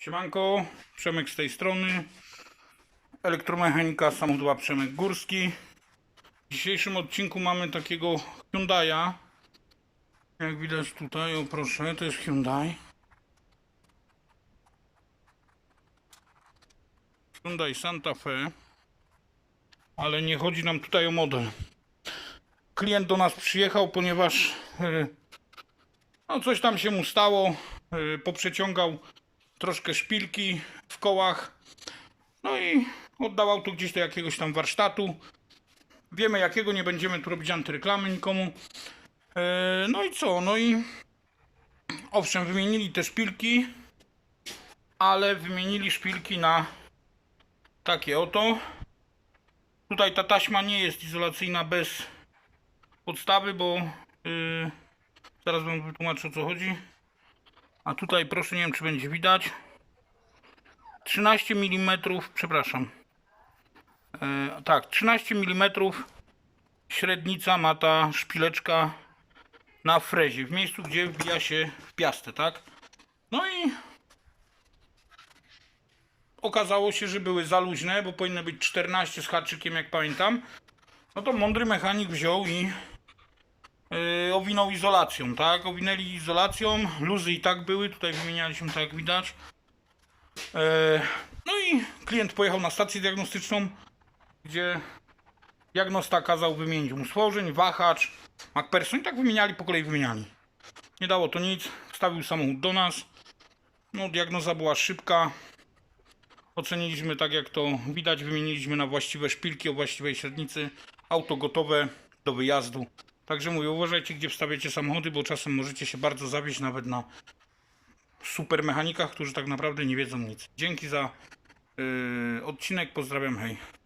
Siemanko, Przemek z tej strony. Elektromechanika samochodowa Przemek Górski. W dzisiejszym odcinku mamy takiego Hyundai'a. Jak widać tutaj, o proszę, to jest Hyundai. Hyundai Santa Fe. Ale nie chodzi nam tutaj o model. Klient do nas przyjechał, ponieważ e, no coś tam się mu stało. e, Poprzeciągał troszkę szpilki w kołach. No i oddał auto gdzieś do jakiegoś tam warsztatu. Wiemy jakiego, nie będziemy tu robić antyreklamy nikomu. E, No i co? No i owszem, wymienili te szpilki, ale wymienili szpilki na takie oto. Tutaj ta taśma nie jest izolacyjna bez podstawy, bo yy, zaraz wam wytłumaczę o co chodzi. A tutaj proszę, nie wiem czy będzie widać. 13 mm, przepraszam. E, tak, 13 mm średnica ma ta szpileczka na frezie, w miejscu gdzie wbija się w piastę, tak? No i okazało się, że były za luźne, bo powinny być 14 z haczykiem, jak pamiętam. No to mądry mechanik wziął i owinął izolacją, tak? Owinęli izolacją, luzy i tak były, tutaj wymienialiśmy tak jak widać. E, No i klient pojechał na stację diagnostyczną, gdzie diagnosta kazał wymienić mu stworzeń, wahacz, MacPherson i tak wymieniali, po kolei wymieniali. Nie dało to nic, wstawił samochód do nas. No, diagnoza była szybka. Oceniliśmy tak jak to widać, wymieniliśmy na właściwe szpilki o właściwej średnicy. Auto gotowe do wyjazdu. Także mówię, uważajcie gdzie wstawiacie samochody, bo czasem możecie się bardzo zawieść nawet na super mechanikach, którzy tak naprawdę nie wiedzą nic. Dzięki za yy, odcinek, pozdrawiam, hej.